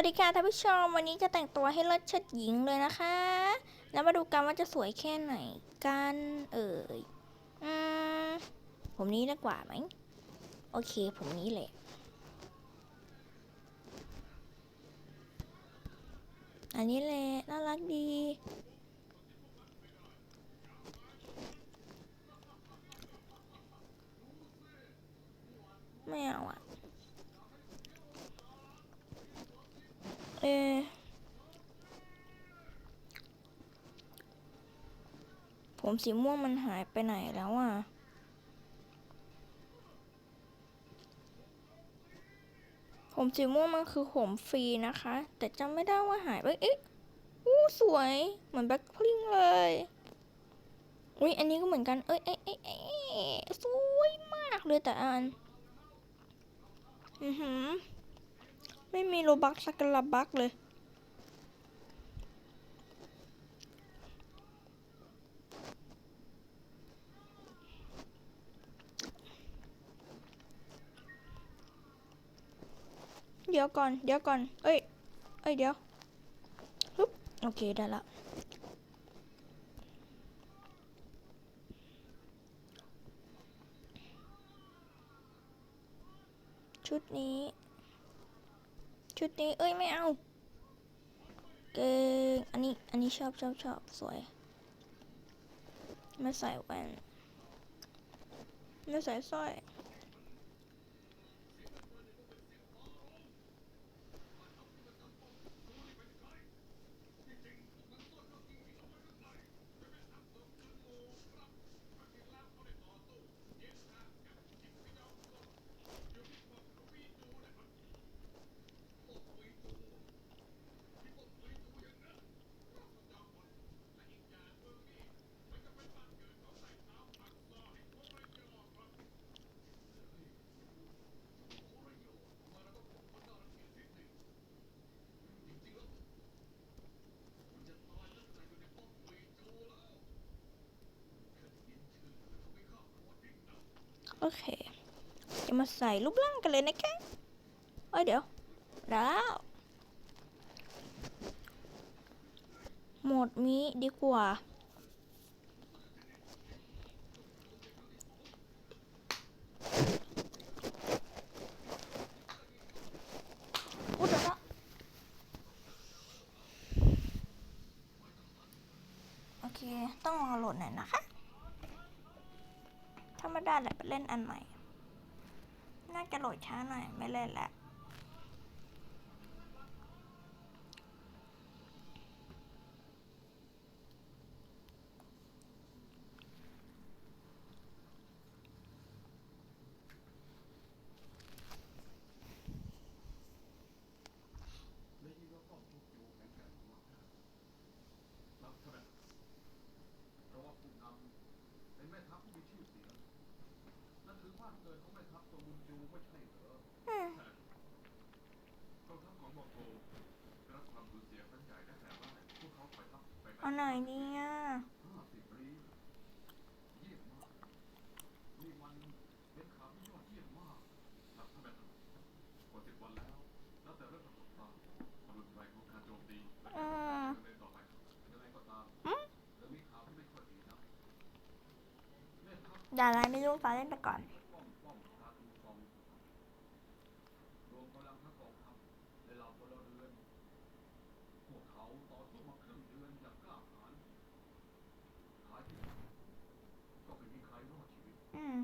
วัสดีค่ะท่านผู้ชมวันนี้จะแต่งตัวให้เลิศเชิดหญิงเลยนะคะ แล้วมาดูกันว่าจะสวยแค่ไหนกันเอ่ยอืมผมนี้ดีกว่าไหมโอเค ผมนี้แหละอันนี้แหละน่ารักดีไม่เอาอะเอะ ผมสีม่วงมันหายไปไหนแล้วอะ ผมสีม่วงมันคือผมฟรีนะคะ แต่จำไม่ได้ว่าหายไปเอ๊ะอู้สวย เหมือนแบ็คพลิงเลย อุ้ยอันนี้ก็เหมือนกัน เอ้ยเอ้ยเอ้ยเอ้ยสวยมากเลยแต่อัน อือหือ ไม่มีโลบักสักกระบักเลย เดี๋ยวก่อน เดี๋ยวก่อน เอ้ย เอ้ย เดี๋ยวฮึบโอเค ได้ละชุดนี้ ชุดนี้เอ้ยไม่เอา เก่งอันนี้อันนี้ชอบชอบชอบสวย ไม่ใส่แว่นไม่ใส่สร้อย โอเค จะมาใส่รูปร่างกันเลยนะคะเอ้ยเดี๋ยวแล้วโหมดนี้ดีกว่า อุ๊ยเดี๋ยวนะโอเค ต้องรอโหลดหน่อยนะคะ ธรรมดาแหละไปเล่นอันใหม่ น่าจะโหลดช้าหน่อย ไม่เล่นละเป็นแม่ทัพผู้มีชื่อเสียง นั่นคือบ้านเกิดของแม่ทัพตัวบุญจูไม่ใช่เหรออืมกองทัพของมองโกได้รับความสูญเสียครั้งใหญ่ตั้งแต่ว่าพวกเขาปล่อยทัพไปแบเอาหนเนี่ย ห้าสิบปีเยี่ยมมากนี่มันเป็นข่าวที่ยอดเยี่ยมมากนับท่านแม่กว่าสิบวันแล้วนับแต่เริ่มปรากฏตาความรุนแรงของการโจมตีและ อืม ดำเนินต่อไปยังไงก็ตาม อืม เรื่องมีข่าวที่ไม่ค่อยดีนะแม่ทัพด่าไรไม่รู้ฟ้าเล่นไปก่อนป้องป้องพาดูฟองรวมพลังทั้งกองทัพและเหล่าพลเรือนพวกเขาต่อสู้มาครึ่งเดือนอย่างกล้าหาญท้ายที่สุดก็ไม่มีใครรอดชีวิตอืม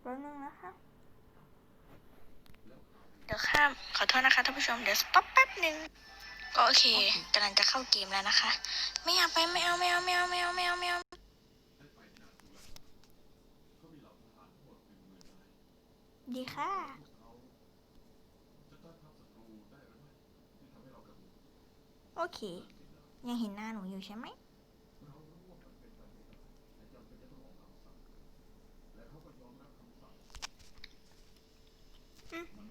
แป๊บนึงนะคะ เดี๋ยวข้าม ขอโทษนะคะท่านผู้ชม เดี๋ยวสต็อปแป๊บหนึ่งก็โอเคกำลังจะเข้าเกมแล้วนะคะ ไม่อยากไปไม่เอาไม่เอาไม่เอาไม่เอาไม่เอาไม่เอา ดีค่ะ โอเค ยังเห็นหน้าหนูอยู่ใช่ไหม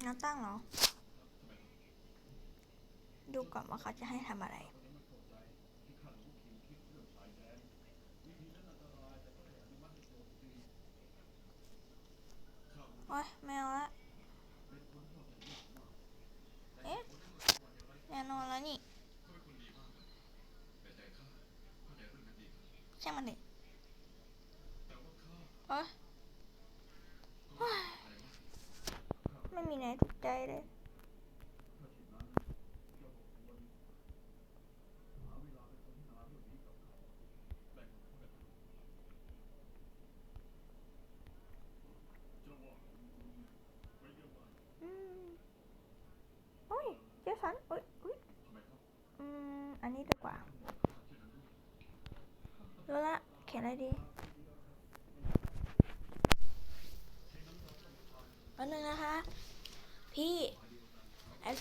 น้าตั้งเหรอ ดูก่อนว่าเขาจะให้ทำอะไร โอ๊ยแมวละเอ๊ะแน่นอนแล้วนี่ช่างมันเถโอ๊ยไม่มีไหนถูกใจเลย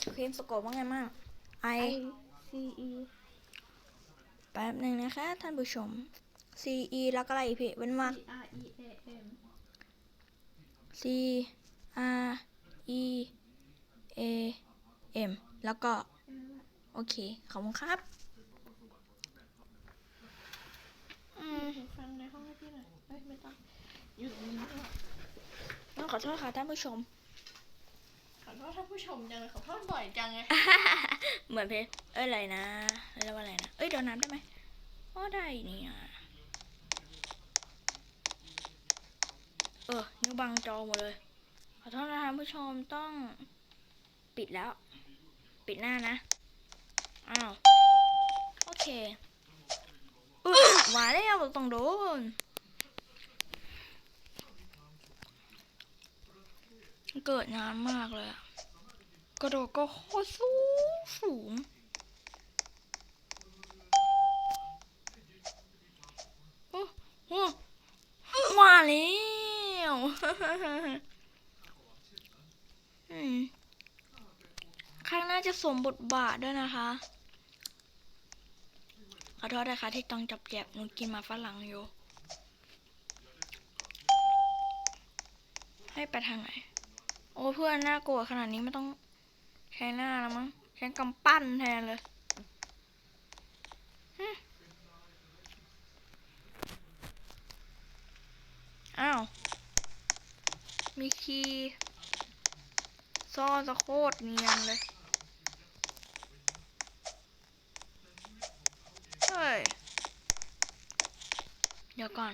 ไอศครีมสะกดว่าไงมั่ง I C E แป๊บหนึ่งนะคะท่านผู้ชม C E แล้วก็อะไรอีกพี่เป็นมาก C R E A M C R E A M แล้วก็ โอเค ขอบคุณครับอืมฟังในห้องให้พี่หน่อยเอ้ยไม่ต้องอยู่ตรงนี้ด้วยต้องขอโทษค่ะท่านผู้ชมขอ โทษท่านผู้ชมจังเลยขอโทษบ่อยจังเลยเหมือนเพลงเอ้ยอะไรนะเรียกว่าอะไรนะ เอ้ยโดนน้ำได้ไหมอ๋อได้นี่อะเออนิ้วบังจอหมดเลย ขอโทษนะท่านผู้ชมต้องปิดแล้ว ปิดหน้านะ อ้าว โอเคอุ๊ยมาแล้วต้องโดนเกิดนานมากเลยอะ กระโดดก็โคตรสูงสูงโอ้โอ้มาแล้วข้างหน้าจะสมบทบาทด้วยนะคะขอโทษนะคะที่ต้องจับแจบหนูกินมาฝรั่งอยู่ ให้ไปทางไหน โอ้เพื่อนน่ากลัวขนาดนี้ไม่ต้อง ช้หน้าแล้วมั้งใช้กำปั้นแทนเลยอ้าว มีคีย์ซ่อนสะโคตรเนียนเลย เฮ้ย เดี๋ยวก่อน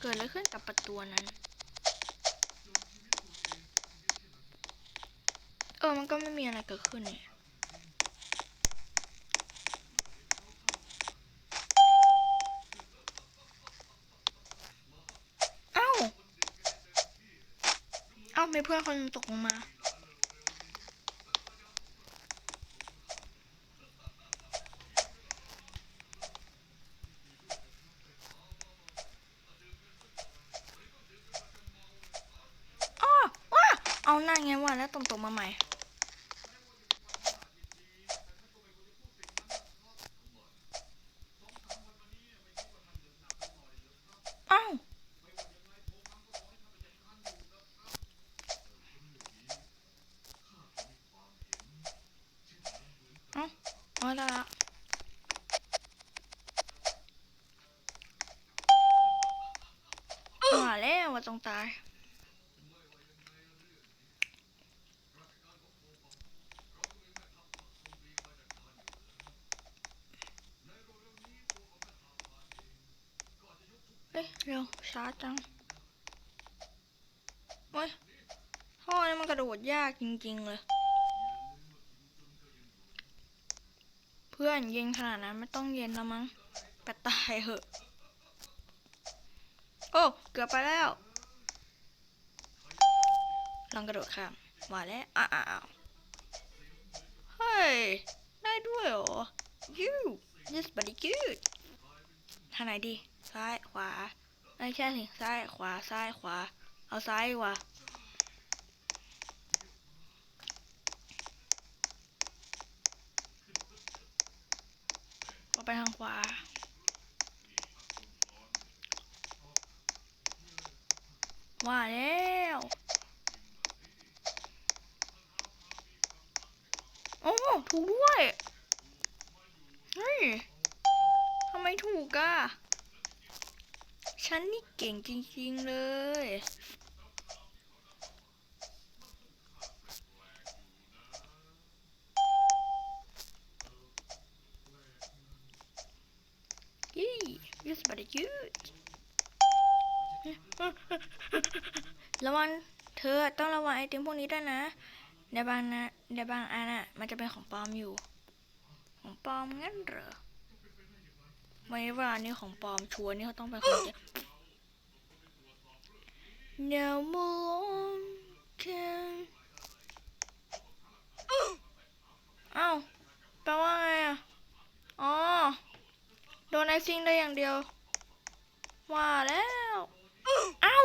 เกิดอะไรขึ้นกับประตูนั้น เออ มันก็ไม่มีอะไรเกิดขึ้นนี่เอ้า เอ้ามีเพื่อนคนตกลงมา อ้อว้าเอาหน้าไงวะแล้ว ตรงตกมาใหม่ อ้าวเอ้าเอาได้ละว่าแล้วว่าต้องตาย เอ้ยเร็ว ช้าจังโอ้ยท่อนี่มันกระโดดยากจริง ๆ เลย เพื่อนเย็นขนาดนั้นไม่ต้องเย็นแล้วมั้งไปตายเหอะ โอ้ เกือบไปแล้ว ลองกระโดดข้ามว่าแล้ว อ้าวเฮ้ย ได้ด้วยเหรอ you this body good ทางไหนดี ซ้าย ขวา ไม่ใช่สิซ้ายขวาซ้ายขวา เอาซ้ายดีกว่าก็ไปทางขวาว่าแล้วโอ้ถูกด้วย เฮ้ย ทำไมถูกอะ ฉันนี่เก่งจริง ๆ เลย ยี่ยูสบาร์ยูดระวังเธอต้องระวังไอติมพวกนี้ด้วยนะในบางนะในบางอันอะมันจะเป็นของปลอมอยู่ ของปลอมงั้นเหรอไม่ว่าอันนี่ของปลอมชัวร์นี่เขาต้องเป็นของจริง No more can เอ้าแปลว่าไงอะ อ๋อ โดนไอซิ่งได้อย่างเดียว ว่าแล้วเอ้า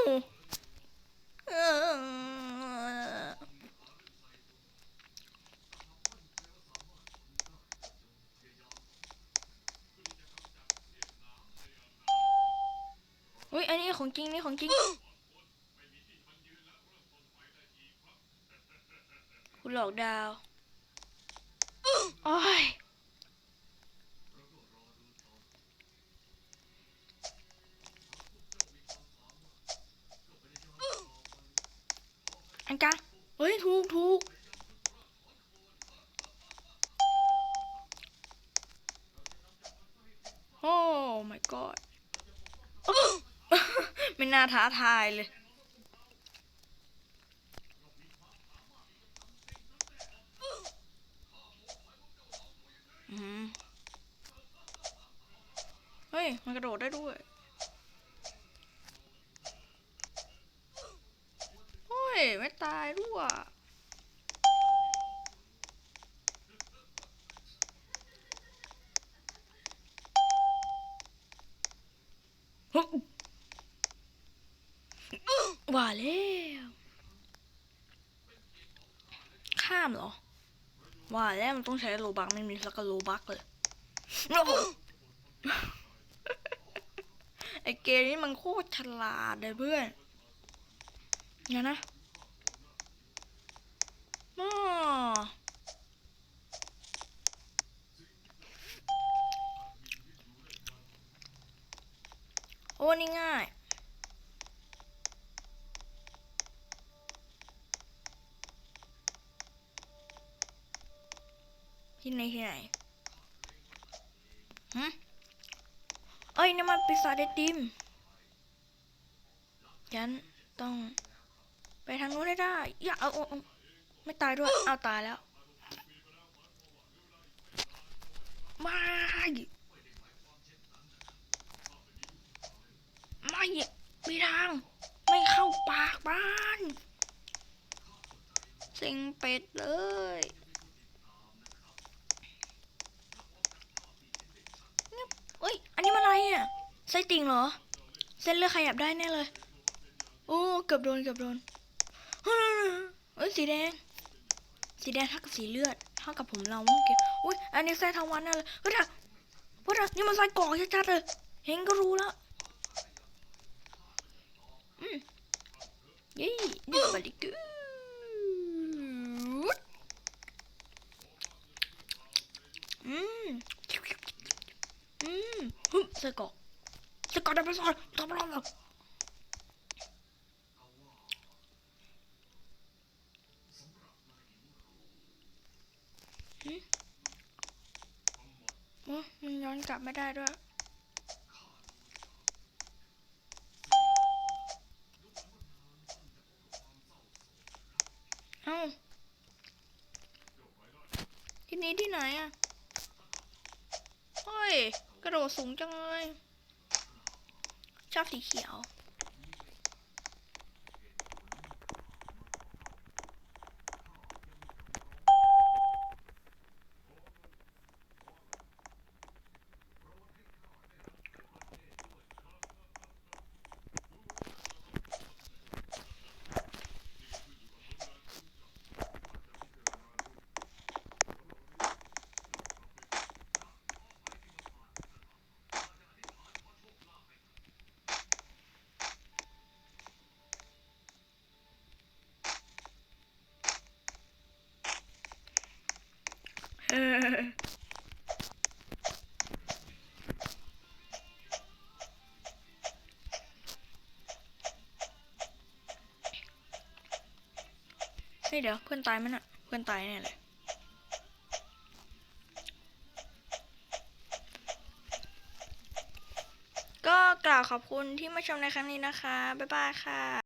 อุ้ยอันนี้ของจริง นี่ของจริง คุณหลอกดาวโอ้ยอันกลาเฮ้ย ถูกถูกโอ้ my god ไม่น่าท้าทายเลย อืมเฮ้ ย มันกระโดดได้ด้วยเฮ้ย ไม่ตายด้วยฮึว่าแล้วข้ามเหรอ ว่าแล้วมันต้องใช้โลบักไม่มีสักโลบักเลยโอ้โห ไอเกมนี้มันโคตรฉลาดเลยเพื่อนเดี๋ยวนะอ้อโอ้นี่ง่ายที่ไหนที่ไหนฮะ เอ้ยนี่มันปีศาจไอติมฉันต้องไปทางนู้นให้ได้อย่าเอาเอาเอาไม่ตายด้วย เอาตายแล้วไม่ไม่มีทาง ไม่เข้าปากบ้าน สิงเป็ดเลย เอ้ย อันนี้มันอะไรอะ ไส้ ติ่งเหรอ เส้นเลือดขยับได้แน่เลย โอ้เกือบโดนเกือบโดนเอ้ยสีแดง สีแดงเท่ากับสีเลือดเท่ากับผมเราเมื่อกี้อุ้ยอันนี้ไส้ทวันแน่เลยเฮ้ยเดี๋ยวเฮ้ยเดี๋ยวนี่มันไส้กรอกชัดๆเลย เห็นก็รู้แล้วอืมยี่นี่บริกูดอืม อืมฮึไส้กรอก ส้กรอกได้ไปสอนทำอะไรอะหึโอ้มันย้อนกลับไม่ได้ด้วยเอ้าที่นี้ที่ไหนอะ เฮ้ย กระโดดสูงจังเลย ชอบสี เขียวเออเฮ้ยเดี๋ยวเพื่อนตายมั้ยน่ะเพื่อนตายแน่เลยก็กล่าวขอบคุณที่มาชมในครั้งนี้นะคะ บ๊ายบายค่ะ